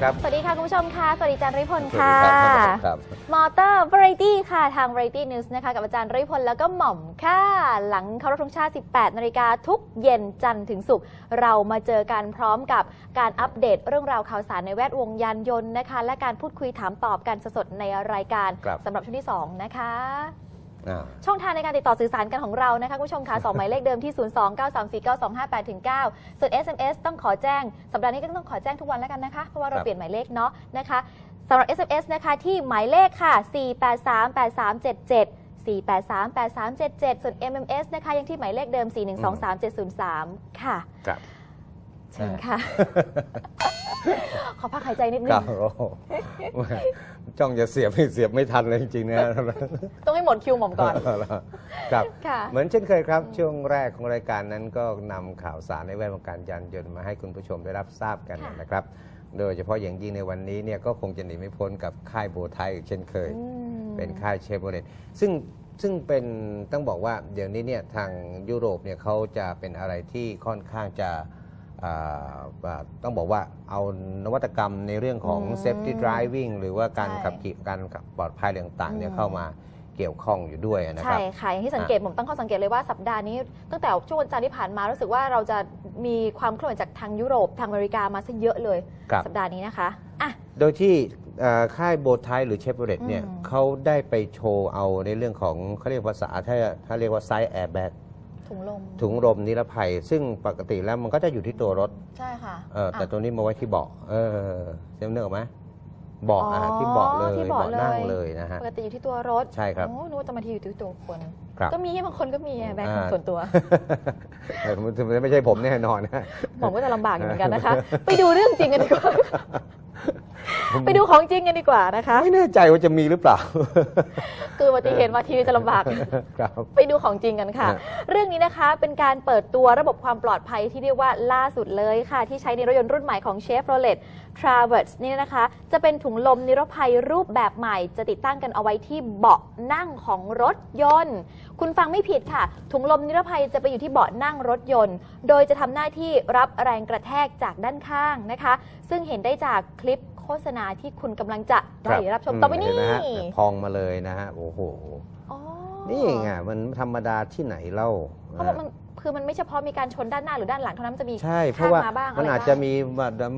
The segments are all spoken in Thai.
สวัสดีครับ สวัสดีค่ะ คุณผู้ชมค่ะ สวัสดีอาจารย์ริพลสวัสค่ะดีครับครับ มอเตอร์วาไรตี้ค่ะ ทาง Variety News นะคะ กับอาจารย์ริพลแล้วก็หม่อมค่ะ หลังเคารพธงชาติ 18 นาฬิกาทุกเย็นจันทร์ถึงศุกร์ เรามาเจอกันพร้อมกับการอัปเดตเรื่องราวข่าวสารในแวดวงยานยนต์นะคะ และการพูดคุยถามตอบกันสดๆในรายการครับสำหรับช่วงที่ 2 นะคะอ่า ช่องทางในการติดต่อสื่อสารกันของเรานะคะคุณผู้ชมคะสองหมายเลขเดิมที่ 0 2 9 3 4 9 2 5 8ถึง9ส่วน SMS ต้องขอแจ้ง สัปดาห์นี้ก็ต้องขอแจ้งทุกวันแล้วกันนะคะ เพราะว่าเราครับเปลี่ยนหมายเลขเนาะนะคะสำหรับ SMS นะคะที่หมายเลขค่ะ 4838377 4838377 ส่วน MMS นะคะยังที่หมายเลขเดิม 4123703 ค่ะครับ เชิญค่ะ ขอพักหายใจนิดนึครังบโอ้โหจ้องจะเสียบไม่เสียบไม่ทันเลยจริงๆนะ ต้องให้หมดคิวหม่อมก่อน ครับ ค่ะ เหมือนเช่นเคยครับ ช่วงแรกของรายการนั้นก็นำข่าวสารในแวดวงการยานยนต์มาให้คุณผู้ชมได้รับทราบกันค่ะ นะครับ โดยเฉพาะอย่างยิ่งในวันนี้เนี่ยก็คงจะหนีไม่พ้นกับค่ายโบไทยอีกเช่นเคย อืม เป็นค่ายเชฟโรเลตซึ่งซึ่งเป็นต้องบอกว่าเดี๋ยวนี้เนี่ยทางยุโรปเนี่ยเขาจะเป็นอะไรที่ค่อนข้างจะอ่าอ่า ต้องบอกว่าเอานวัตกรรมในเรื่องของอืม safety driving หรือว่าการใช่ขับขี่การขับปลอดภัยต่างๆเนี่ยอืมเข้ามาเกี่ยวข้องอยู่ด้วยนะคใช่รับค่ะอย่างที่สังเกตผมตั้งข้อสังเกตเลยว่าสัปดาห์นี้ ตั้งแต่ช่วงวันจันทร์ที่ผ่านมารู้สึกว่าเราจะมีความเคลื่อนไหวจากทางยุโรปทางอเมริกามาซะเยอะเลยครับสัปดาห์นี้นะคะอะโดยที่เอ่อค่ายโบไทยหรือเชฟโรเลตเนี่ยอืมเขาได้ไปโชว์เอาในเรื่องของเขาเรียกภาษาถ้าถ้าเรียกว่าไซส์แอร์แบ็ก ถุงลม ถุงลมนิรภัย ซึ่งปกติแล้วมันก็จะอยู่ที่ตัวรถ ใช่ค่ะเออแต่อะตัวนี้มาไว้ที่เบาะเออเต็มเนื้ออกไหมเบาะอ๋ออะที่เบาะเลยที่เบาะนั่งเลยเลยนะฮะปกติอยู่ที่ตัวรถใช่ครับโอ้นึกว่าจะมาที่อยู่ที่ตัวคนครับ ก็มีบางคนก็มีแบ็คอ่าส่วนตัวเออมันไม่ใช่ผมแน่นอนนะหมอมก็จะลำบากอยู่เหมือนกันนะคะ ไปดูเรื่องจริงกันดีกว่าไปดูของจริงกันดีกว่านะคะ ไม่แน่ใจว่าจะมีหรือเปล่า คืออุบัติเหตุมาทีจะลำบากครับไปดูของจริงกันค่ะฮะเรื่องนี้นะคะเป็นการเปิดตัวระบบความปลอดภัยที่เรียกว่าล่าสุดเลยค่ะ ที่ใช้ในรถยนต์รุ่นใหม่ของ Chevrolet Traverse นี่นะคะ จะเป็นถุงลมนิรภัยรูปแบบใหม่ จะติดตั้งกันเอาไว้ที่เบาะนั่งของรถยนต์คุณฟังไม่ผิดค่ะ ถุงลมนิรภัยจะไปอยู่ที่เบาะนั่งรถยนต์ โดยจะทำหน้าที่รับแรงกระแทกจากด้านข้างนะคะ ซึ่งเห็นได้จากคลิปโฆษณาที่คุณกำลังจะได้รับชมต่อไปนี้เห็ไหมฮะพองมาเลยนะฮะโอ้โหอ๋อนี่ไงมันธรรมดาที่ไหนเล่าเขาบอกมันคือมันไม่เฉพาะมีการชนด้านหน้าหรือด้านหลังเท่านั้นมันจะมีใช่เพราะว่าข้งบ้างมันไรอาจบ้งจะมี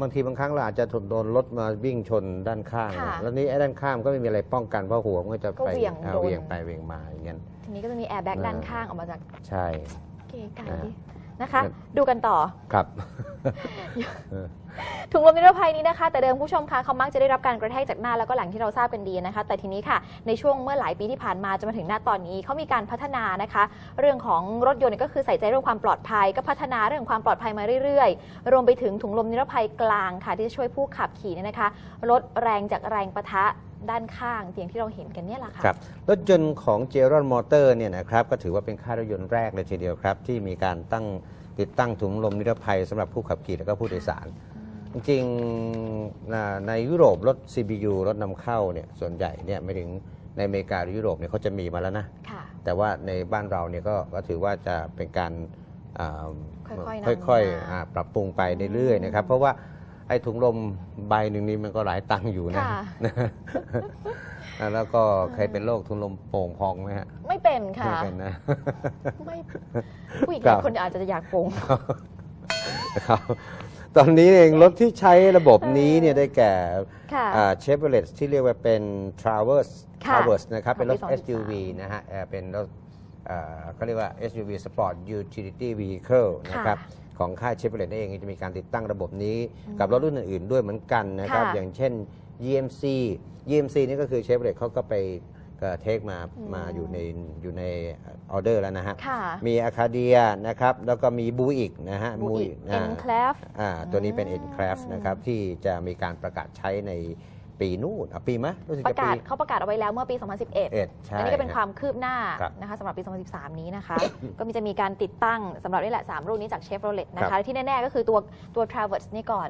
บางทีบางครั้งเราอาจจะโดนรถมาวิ่งชนด้านข้างค่ะแล้วนี้ไอ้ด้านข้างก็ไม่มีอะไรป้องกันเพราะหัวมันก็จะก็ไปเหวี่ยงอ่าโดนเหวี่ยงไปเหวี่ยงมาอย่างเงี้ยที นี้ก็จะมีแอร์แบ็กอ่าด้านข้างออกมาจากใช่เก๋ไก่อ่าดินะคะครับดูกันต่อครับถุงลมนิรภัยนี้นะคะ แต่เดิมผู้ชมคะเขามักจะได้รับการกระแทกจากหน้าแล้วก็หลังที่เราทราบกันดีนะคะ แต่ทีนี้ค่ะในช่วงเมื่อหลายปีที่ผ่านมาจนมาถึงหน้าตอนนี้เขามีการพัฒนานะคะ เรื่องของรถยนต์เนี่ยก็คือใส่ใจเรื่องความปลอดภัย ก็พัฒนาเรื่องความปลอดภัยมาเรื่อยๆ รวมไปถึงถุงลมนิรภัยกลางค่ะที่จะช่วยผู้ขับขี่เนี่ยนะคะ ลดแรงจากแรงปะทะ ด้านข้างอย่างที่เราเห็นกันเนี่ยแหละค่ะครับรถยนต์ของ g e r o n Motor เนี่ยนะครับก็ถือว่าเป็นค่ายรถยนต์แรกเลยทีเดียวครับ ที่มีการตั้งติดตั้งถุงลมนิรภัยสำหรับผู้ขับขี่และก็ผู้โดยสาร จริงๆนะในยุโรปรถ CBU รถนำเข้าเนี่ยส่วนใหญ่เนี่ยไม่ถึงในอเมริกาหรือยุโรปเนี่ยเขาจะมีมาแล้วนะ ค่ะ แต่ว่าในบ้านเราเนี่ยก็ก็ถือว่าจะเป็นการอ่าค่อยๆนำค่อยมาๆอ่าปรับปรุงไปเรื่อยๆนะครับ เพราะว่าไอ้ถุงลมใบหนึ่งนี้มันก็หลายตังค์อยู่นะค่ะอ่าแล้วก็เคยเป็นโรคถุงลมโป่งพองไหมฮะไม่เป็นค่ะ ไม่เป็นนะ ไม่ผู้หญิงครัหบลายคนอาจจะอยากโปงครับตอนนี้เองรถที่ใช้ระบบนี้เนี่ยได้แก่ค่ะเชฟเวเลตที่เรียกว่าเป็น Traverse ค่ะ Traverse นะครับ เป็นรถ ของปี SUV นะฮะเอ่อเป็นรถเอ่อเขาเรียกว่า SUV Sport Utility Vehicle นะครับ ของค่ายเชฟเวเลตเองจะมีการติดตั้งระบบนี้ กับรถรุ่นอื่นๆด้วยเหมือนกันนะครับค่ะอย่างเช่น EMC EMC นี่ก็คือเชฟเวเลตเขาก็ไปเทคมาอืมมาอยู่ในอยู่ในออเดอร์แล้วนะฮะค่ะมีอาคาเดียนะครับ แล้วก็มีบูอิกนะฮะบูอิกอ่าเอ็นคลฟอ่าตัวนี้เป็นอืม Encraft นะครับ ที่จะมีการประกาศใช้ใน ปีนู่นอะปีมะรู้สึกปจะระกาปีศเขาประกาศเอาไว้แล้วเมื่อปี 2011 เอ็ดใช่อันนี้ก็เป็นฮะความคืบหน้าครับนะคะสำหรับปี 2013 นี้นะคะ ก็มีจะมีการติดตั้งสำหรับนี่แหละ 3 รุ่นนี้จากเชฟโรเลตนะครัคะบและที่แน่ ๆ ก็คือตัวตัว Traverse นี่ก่อน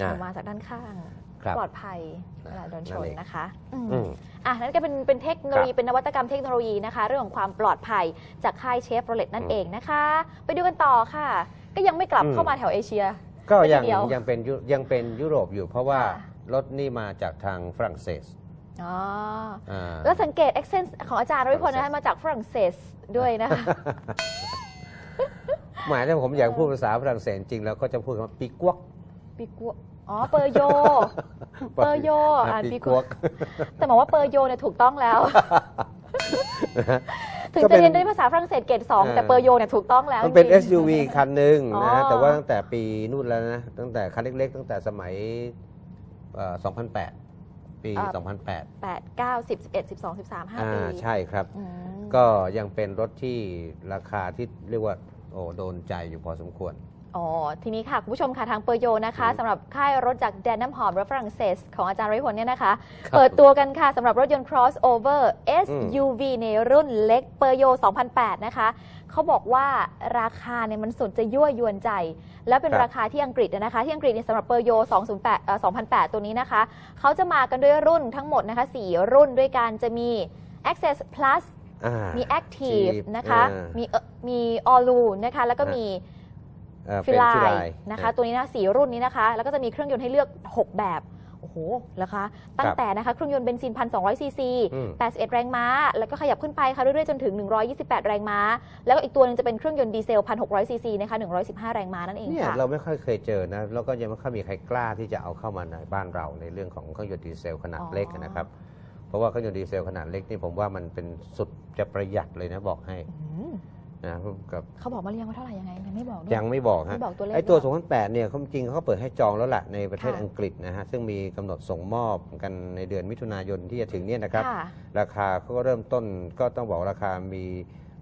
อ่าออกมาจากด้านข้าง ครับปลอดภัยเวลาโดนชนั่นนเอง นะคะอืมอืม อะนั่นก็เป็นเป็นเทคโนโลยีครับเป็นนวัตกรรมเทคโนโลยีนะคะ เรื่องของความปลอดภัยจากค่ายเชฟโรเลตนั่นอืมเองนะคะ ไปดูกันต่อค่ะ ก็ยังไม่กลับอืม เข้ามาแถวเอเชีย ก็ยังเดียวยังเป็นยุยังเป็นยุโรปอยู่เพราะว่าค่ะ รถนี่มาจากทางฝรั่งเศสอ๋ออ่า แล้วสังเกต accent ของอาจารย์รวิพลนะคะมาจากฝรั่งเศสด้วยนะคะ หมายถ้าผมอยากพูดภาษาฝรั่งเศสจริงแล้วก็จะพูดคำว่าปีกวกปีกัวอ๋อ เปอร์โย เปอร์โยอ่านปีปีกกัววก แต่บอกว่าเปอร์โยเนี่ยถูกต้องแล้ว ถึงก็จะเป็นเรียนได้ภาษาฝรั่งเศสเกรดสองเออแต่เปอร์โยเนี่ยถูกต้องแล้วมันเป็น จริง SUV คันหนึ่งนะฮะอ๋อ แต่ว่าตั้งแต่ปีนู่นแล้วนะ ตั้งแต่คันเล็กๆ ตั้งแต่สมัย เอ่อ2008 ปี2008แปดเก้าสิบสิบเอ็ดสิบสองสิบสามห้าอ่าปีใช่ครับ อืมก็ยังเป็นรถที่ราคาที่เรียกว่าโอ้โดนใจอยู่พอสมควร อ๋อ ทีนี้ค่ะ คุณผู้ชมค่ะ ทางเปอร์โยนะคะอืมสำหรับค่ายรถจากแดนน้ำหอมรถฝรั่งเศส ของอาจารย์ไรพลเนี่ยนะคะครับเปิดตัวกันค่ะสำหรับรถยนต์ crossover SUV ในรุ่นเล็กเปอร์โย 2008 นะคะ เขาบอกว่าราคาเนี่ยมันสุดจะยั่วยวนใจ แล้วเป็นครับราคาที่อังกฤษนะคะ ที่อังกฤษเนี่ยสำหรับเปอร์โย 208เอ่อ2008 ตัวนี้นะคะ เขาจะมากันด้วยรุ่นทั้งหมดนะคะ 4 รุ่นด้วยกันจะมี Access Plus อ่ามี Active Jeep นะคะอ่ามีเอ่อมี All New นะคะ แล้วก็ฮะมี เอ่อฟิเป็นลาฟิยลายนะคะ ตัวนี้นะสีรุ่นนี้นะคะ แล้วก็จะมีเครื่องยนต์ให้เลือก 6 แบบ โอ้โหราคาตั้งแต่นะคะเครื่องยนต์เบนซิน 1,200 ซีซี อืม 81 แรงม้า แล้วก็ขยับขึ้นไปค่ะเรื่อยๆ จนถึง 128 แรงม้า แล้วก็อีกตัวหนึงจะเป็นเครื่องยนต์ดีเซล 1,600 ซีซีนะคะ 115 แรงม้านั่นเองเนี่ยค่ะ เราไม่ค่อยเคยเจอนะแล้วก็ยังไม่ค่อยมีใครกล้าที่จะเอาเข้ามาในบ้านเราในเรื่องของเครื่องยนต์ดีเซลขนาดอ๋อ เล็กนะครับ เพราะว่าเครื่องยนต์ดีเซลขนาดเล็กนี่ผมว่ามันเป็นสุดจะประหยัดเลยนะบอกให้ อืม นะกับเขาบอกมาเรียงว่าเท่าไหร่ยังไงยังไม่บอกด้วย ยังไม่บอกฮะไม่บอกตัวเลขไอ้ตัว ด้วย 2008 เนี่ยเขาจริงเขาเปิดให้จองแล้วล่ะในประเทศค่ะ อังกฤษนะฮะ ซึ่งมีกำหนดส่งมอบกันในเดือนมิถุนายนที่จะถึงเนี่ยนะครับ ค่ะ ราคาเขาก็เริ่มต้นก็ต้องบอกราคามี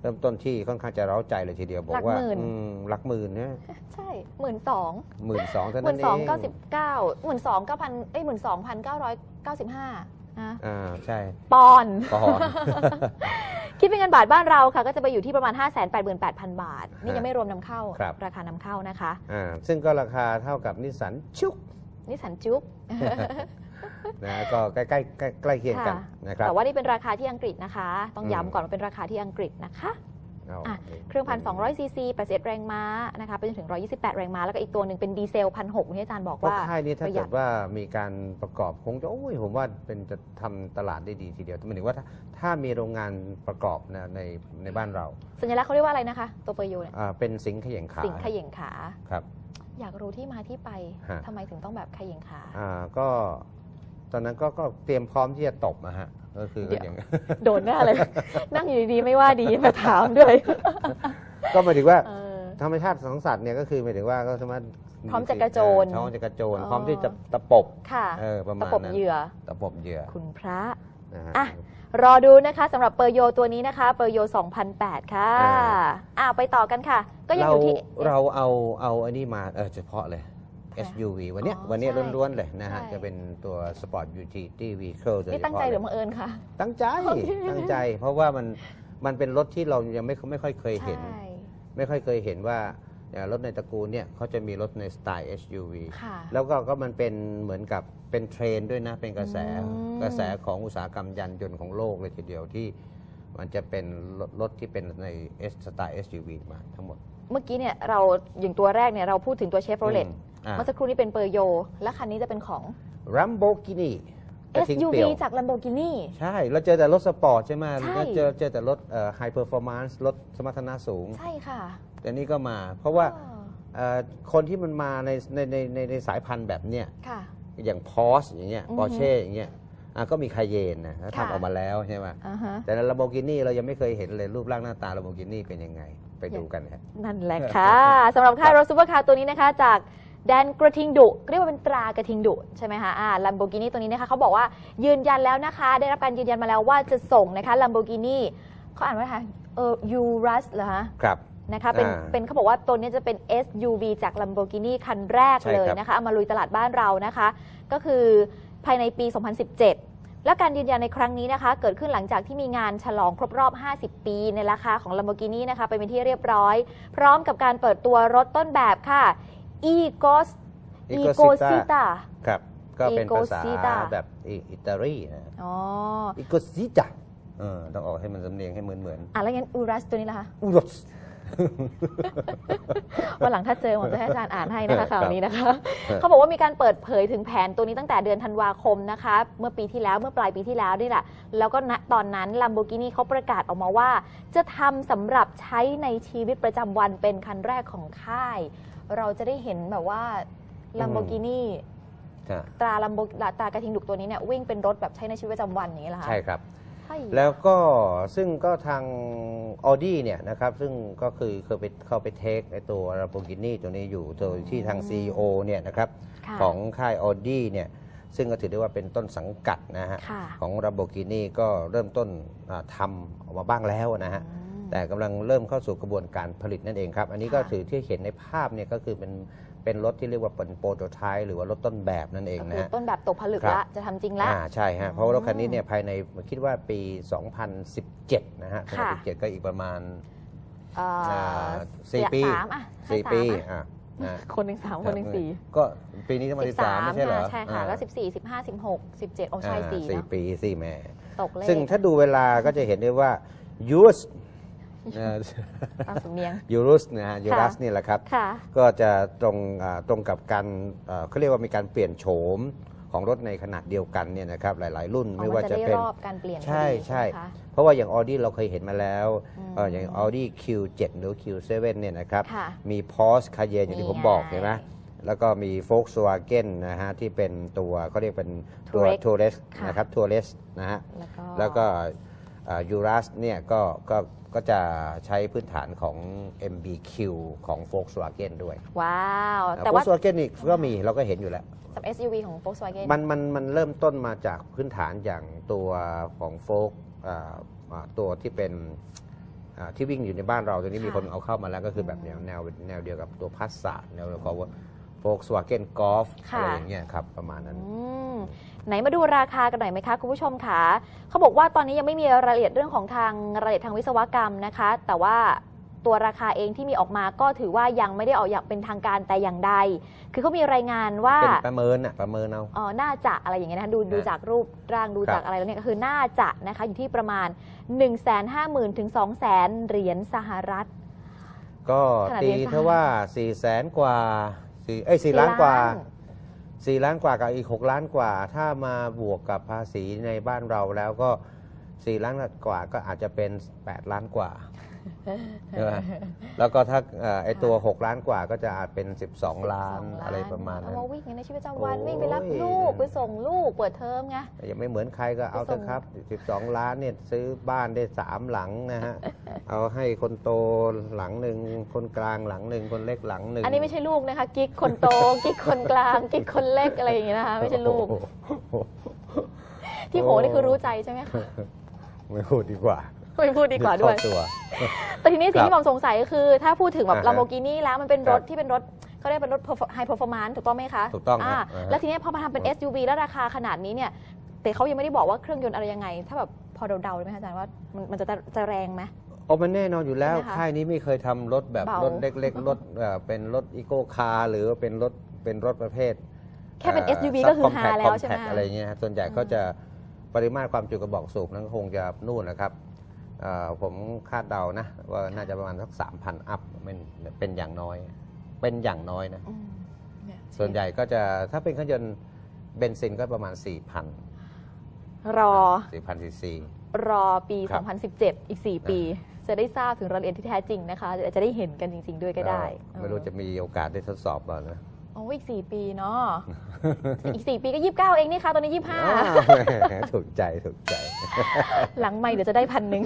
เริ่มต้นที่ค่อนข้างจะเร้าใจเลยทีเดียวบอกว่าหลักหมื่น อืมหลักหมื่นนะใช่หมื่นสองหมื่นสองเท่าหนั้มื่นนเอสองงเก้าสิบเก้าหมื่นสองเก้าพันเอ้ยหมื่นสองพันเก้าร้อยเก้าสิบห้านะอ่าใช่ปอนด์ปอนด์ คิดเป็นเงินบาทบ้านเราค่ะ ก็จะไปอยู่ที่ประมาณ 5 8 8 0 0 0 บาท นี่ยังไม่รวมนำเข้าครับราคานำเข้านะคะอ่าซึ่งก็ราคาเท่ากับนิสสันชุกนี่สันจุ๊บนะก็ใกล้ใกล้ใกล้ใกล้เคียงกันค่ะนะครับแต่ว่านี่เป็นราคาที่อังกฤษนะคะ ต้องอืมย้ำก่อนว่าเป็นราคาที่อังกฤษนะคะเอา อะเครื่องพันสองร้อยซีซี81แรงม้านะคะไปจนถึง128แรงม้า แล้วก็อีกตัวหนึ่งเป็นดีเซลพันหกที่อาจารย์บอกเพราะว่าค่ายนี้ถ้าประหยัเกิดดว่ามีการประกอบคงจะโอ้ยผมว่าเป็นจะทำตลาดได้ดีทีเดียวหมายถึงว่าถ้าถ้ามีโรงงานประกอบนะในในบ้านเรา สัญลักษณ์เขาเรียกว่าอะไรนะคะ ตัวเปอร์ยูเนี่ยอ่าเป็นสิงห์เขย่งขาสิงเขย่งขาครับอยากรู้ที่มาที่ไปฮะทำไมถึงต้องแบบเขย่งขาอ่าก็ตอนนั้นก็ก็เตรียมพร้อมที่จะตบนะฮะ ก็คือเดี๋ยวอย่างโดนแน่เลย นั่งอยู่ดีๆไม่ว่าดีมาถามด้วย ก็หมายถึงว่าเออธรรมชาติของสัตว์เนี่ยก็คือหมายถึงว่าก็สามารถพร้อมจะกระโจนพร้อมจะกระโจนอ๋อพร้อมที่จะตะปบค่ะเออประตะมาณปบนั้นเหยื่อตะปบเหยื่อ คุณพระนะฮะอะรอดูนะคะสำหรับเปอร์โยตัวนี้นะคะ เปอร์โย 2008 ค่ะอ่าอ่าไปต่อกันค่ะ ก็ยังเราอยู่ที่เราเอาเอาอันนี้มาเออเฉพาะเลยค่ะ SUV วันเนี้ยอ๋อวันเนี้ยใช่ล้วนๆเลยนะฮะ ใช่ จะเป็นตัว Sport Utility Vehicle โดยนี่เฉตั้งใจพาะหเลรือยบังเอิญค่ะตั้งใจ ตั้งใจ เพราะว่ามันมันเป็นรถที่เรายังไม่ไม่ค่อยเคยเห็น ใช่ ไม่ค่อยเคยเห็นว่าเอ่อรถในตระกูลเนี่ยเขาจะมีรถในสไตล์ SUV ค่ะ แล้วก็ก็มันเป็นเหมือนกับเป็นเทรนด์ด้วยนะ เป็นกระแสอืม กระแสของอุตสาหกรรมยานยนต์ของโลกเลยทีเดียวที่มันจะเป็นรถรถที่เป็นใน S สไตล์ SUV มาทั้งหมด เมื่อกี้เนี่ยเราอย่างตัวแรกเนี่ยเราพูดถึงตัวเชฟโรเลตอืมอ่า เมื่อสักครู่นี้เป็นเปอร์โย และคันนี้จะเป็นของ Lamborghini กระทิง SUV เปี่ยวจาก Lamborghini ใช่ เราเจอแต่รถสปอร์ตใช่ไหมใช่แล้วเจอเจอแต่รถไฮเปอร์ฟอร์มานซ์รถสมรรถนะสูง ใช่ค่ะแต่นี่ก็มา เพราะว่าอ๋อเอ่อคนที่มันมาในในในในในสายพันธุ์แบบเนี้ย ค่ะ อย่างพอสอย่างเงี้ยอือฮึปอร์เช่อย่างเงี้ยอะก็มีคาเยนนะค่ะ ทำออกมาแล้วใช่ไหมอ่าฮะ แต่ใน Lamborghini เรายังไม่เคยเห็นเลยรูปร่างหน้าตา Lamborghini เป็นยังไง ไปดูกันครับนั่นแหละค่ะ สำหรับค่ายรถซูเปอร์คาร์ตัวนี้นะคะ จาก แดนกระทิงดุเรียกว่าเป็นตรากระทิงดุใช่ไหมคะอ่าลัมโบกินีตัวนี้นะคะเขาบอกว่ายืนยันแล้วนะคะ ได้รับการยืนยันมาแล้วว่าจะส่งนะคะลัมโบกินีเขาอ่านว่าอะไรคะเออยูรัสเหรอคะครับนะคะเป็นอ่าเป็นเขาบอกว่าตัวนี้จะเป็น SUV จาก Lamborghini คันแรกใช่เลยครับนะคะเอามาลุยตลาดบ้านเรานะคะ ก็คือภายในปี 2017 และการยืนยันในครั้งนี้นะคะ เกิดขึ้นหลังจากที่มีงานฉลองครบรอบ 50 ปี ในราคาของ Lamborghini นะคะไปเป็นที่เรียบร้อย พร้อมกับการเปิดตัวรถต้นแบบค่ะ e g o s e g o s i t a ครับ ก็เป็นภาษา Ecosita แบบอิอิตาลีนะอ๋ออิโกซิจาเออต้องออกให้มันสำเนียงให้เหมือนเหมือนอะแล้วงั้นอูรัสตัวนี้ล่ะคะอุรสวันหลังถ้าเจอผมจะให้อาจารย์อ่านให้นะคะข่าวนี้นะคะครับเขาบอกว่ามีการเปิดเผยถึงแผนตัวนี้ตั้งแต่เดือนธันวาคมนะคะ เมื่อปีที่แล้วเมื่อปลายปีที่แล้วนี่แหละ แล้วก็ณตอนนั้น Lamborghini เขาประกาศออกมาว่า จะทำสำหรับใช้ในชีวิตประจำวันเป็นคันแรกของค่าย เราจะได้เห็นแบบว่า Lamborghini ค่ะตราลัมโบตรากระทิงดุกตัวนี้เนี่ยวิ่งเป็นรถแบบใช้ในชีวิตประจำวันอย่างนี้เหรอคะใช่ครับ ใช่แล้วก็ซึ่งก็ทาง Audi เนี่ยนะครับ ซึ่งก็คือเคยไปเข้าไปเทคไอตัว Lamborghini ตัวนี้อยู่โดยที่ทาง CEO เนี่ยนะครับ ค่ะ ของค่าย Audi เนี่ยซึ่งก็ถือได้ว่าเป็นต้นสังกัดนะฮะ ค่ะ ของ Lamborghini ก็เริ่มต้นอ่าทำออกมาบ้างแล้วนะฮะ อืม แต่กำลังเริ่มเข้าสู่กระบวนการผลิตนั่นเองครับ อันนี้ก็ค่ะถือที่เห็นในภาพเนี่ยก็คือเป็นเป็นรถที่เรียกว่าเป็นโปรโตไทป์หรือว่ารถต้นแบบนั่นเองก็นะคือฮะต้นแบบตกผลึกครัละบจะทำจริงละอ่าใช่ฮะเพราะว่ารถคันนี้เนี่ยภายในคิดว่าปี 2017 นะฮะค่ะ2017 ก็อีกประมาณเอ่ออ่าสี่ปีสามอะให้สี่สามปีอะอะนะคนหนึ่งสามคนหนึ่งสี่ก็ปีนี้จะมาที่สามไม่ใช่เหรอใช่ค่ะอ่าก็สิบสี่สิบห้าสิบหกสิบเจ็ดโอ้ใช่อ่าสี่สี่เนาะปีสี่แม่ตกเลขซึ่งถ้าดูเวลาก็จะเห็นได้ว่ายูส ตามสำเนียง ยูรุสนะฮะยูรัสค่ะนี่แหละครับ ค่ะ ก็จะตรงอ่าตรงกับการเอ่อเขาเรียกว่ามีการเปลี่ยนโฉมของรถในขนาดเดียวกันเนี่ยนะครับหลาย ๆ รุ่นอ๋อไม่ว่ามันจะได้เป็น รอบการเปลี่ยนพอดีใช่ใช่ไหมคะเพราะว่าอย่าง Audi เราเคยเห็นมาแล้วอืมเอ่ออย่าง Audi Q7 หรือ Q7 เนี่ยนะครับค่ะมี Porsche Cayenne อย่างที่ผมบอกนี่ไงเห็นไหมแล้วก็มี Volkswagen นะฮะที่เป็นตัวเขาเรียกเป็นตัว Touareg Touareg ค่ะ นะครับ Touareg นะฮะ แล้วก็แล้วก็ ยูรัสเนี่ยก็ก็ก็จะใช้พื้นฐานของ MBQ ของ Volkswagen ด้วย ว้าว แต่แต่ว่าว่า Volkswagen นี่ก็มีเราก็เห็นอยู่แล้วสับ SUV ของ Volkswagen มันมันมันเริ่มต้นมาจากพื้นฐานอย่างตัวของโฟกตัวที่เป็นอ่าที่วิ่งอยู่ในบ้านเราตัวนี้ค่ะมีคนเอาเข้ามาแล้วก็คือแบบแนวแนวแนวเดียวกับตัวพัสสาแนวของ โฟกสวาเกนกอล์ฟค่ะ อะไรอย่างเงี้ยครับประมาณนั้น อืมไหนมาดูราคากันหน่อยไหมคะคุณผู้ชมคะเขาบอกว่าตอนนี้ยังไม่มีรายละเอียดเรื่องของทางรายละเอียดทางวิศวกรรมนะคะ แต่ว่าตัวราคาเองที่มีออกมาก็ถือว่ายังไม่ได้ออกอย่างเป็นทางการแต่อย่างใด คือเขามีรายงานว่าเป็นประเมินอะประเมินเอาอ๋อน่าจะอะไรอย่างเงี้ยนะคะดูดูจากรูปร่างดูครับ จากอะไรแล้วเนี่ยก็คือน่าจะนะคะอยู่ที่ประมาณ 1 5 0 0 0 0ถึง2 0 0 0 0 0เหรียญสหรัฐ ก็ขนาดตีเรียนสหเท่าว่า4ี่แสนกว่า สี่เอ้ยสี่ล้านกว่า4ล้านกว่ากับอีก6ล้านกว่า ถ้ามาบวกกับภาษีในบ้านเราแล้วก็4ล้านกว่าก็อาจจะเป็น8ล้านกว่า ใช่ไหมแล้วก็ถ้าเอ่อไอตัว 6 ล้านกว่าก็จะอาจเป็น 12 ล้าน12อะไรประมาณนั้น เอามาวิ่งในชีวิตประจำวันโอ้ย วิ่งไปรับลูกไปส่งลูกเปิดเทอมไง แต่ยังไม่เหมือนใครก็เอาไปเถส่งอะครับ 12 ล้านเนี่ยซื้อบ้านได้3หลังนะฮะ เอาให้คนโตหลังหนึ่งคนกลางหลังหนึ่งคนเล็กหลังหนึ่งอันนี้ไม่ใช่ลูกนะคะ กิ๊กคนโต กิ๊กคนกลาง กิ๊กคนเล็กอะไรอย่างเงี้ยนะคะ ไม่ใช่ลูก โอ้โห ที่โหนี่คือรู้ใจใช่ไหมคะ ไม่พูดดีกว่า ไม่พูดดีกว่าด้วยเข้ตัว แต่ทีนี้สิ่งครับที่ผมสงสัยก็คือ ถ้าพูดถึงแบบอ่าฮะ Lamborghini แล้วมันเป็นรถครับที่เป็นรถเขาเรียกเป็นรถ high performance ถูกต้องไหมคะถูกต้องครับาอ่าฮะ แล้วทีนี้พอมาทำเป็น SUV แล้วราคาขนาดนี้เนี่ย แต่เขายังไม่ได้บอกว่าเครื่องยนต์อะไรยังไง ถ้าแบบพอเดาๆได้ไหมคะอาจารย์ว่ามันมันจะจะแรงไหม โอ้มันแน่นอนอยู่แล้วใช่ไหมคะค่ายนี้ไม่เคยทำรถแบบเบารถเล็กๆรถเอ่อเป็นรถอีโก้คาร์หรือว่าเป็นรถเป็นรถประเภทแค่เป็น อ่อ SUV ก็คือ subcompact ฮาแล้วใช่ไหม compact อะไรเงี้ยฮะส่วนใหญ่ก็จะปริมาตรความจุกระบอกสูบนั้นก็คงจะนู่นนะครับเอ่อ ผมคาดเดานะ ว่าน่าจะประมาณสักสามพันอัพเป็นเป็นอย่างน้อย เป็นอย่างน้อยนะอืมเนี่ยส่วนใหญ่ก็จะถ้าเป็นเครื่องยนต์เบนซินก็ประมาณ 4,000 รอ 4,000ซีซีรอปีครับ2017 อีก 4 ปี จะได้ทราบถึงรายละเอียดที่แท้จริงนะคะ จะได้เห็นกันจริง ๆ ด้วยก็ได้ ไม่รู้จะมีโอกาสได้ทดสอบเปล่านะโอ้อีก4ปีเนาะอีก4ปีก็29เองนี่ค่ะตอนนี้อ้าวแหมถูกใจถูกใจ25หลังไม่เดี๋ยวจะได้พันหนึ่ง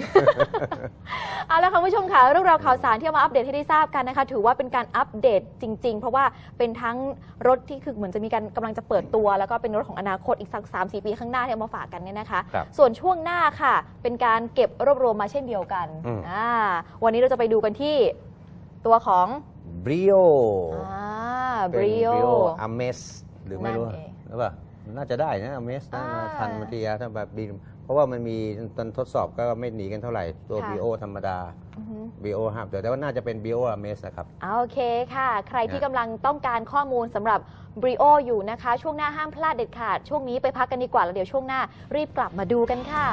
เอาละค่ะคุณผู้ชมค่ะเรื่องราวข่าวสารที่เอามาอัปเดตให้ได้ทราบกันนะคะ ถือว่าเป็นการอัปเดตจริง ๆ เพราะว่าเป็นทั้งรถที่คือเหมือนจะมีการกำลังจะเปิดตัว แล้วก็เป็นรถของอนาคตอีกสัก3 4ปีข้างหน้าที่เอามาฝากกันเนี่ยนะคะครับส่วนช่วงหน้าค่ะ เป็นการเก็บรวบรวมมาเช่นเดียวกันอืมอ่าวันนี้เราจะไปดูกันที่ตัวของบริโออ่า เป็นบริโออเมสหรือไม่รู้นั่นเอง หรือเปล่าน่าจะได้นะอเมสอ่าทันมาทีถ้าแบบบินเพราะว่ามันมีตอนทดสอบก็ไม่หนีกันเท่าไหร่ ตัว ค่ะ b ิโอธรรมดา อือฮึ b ิโอฮับแต่ว่าน่าจะเป็น b ิโออเมสนะครับเอาโอเคค่ะ ใครที่นะกำลังต้องการข้อมูลสำหรับบริโออยู่นะคะ ช่วงหน้าห้ามพลาดเด็ดขาด ช่วงนี้ไปพักกันดีกว่า แล้วเดี๋ยวช่วงหน้ารีบกลับมาดูกันค่ะ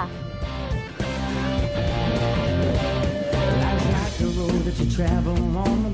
Life's like a roller that you travel on the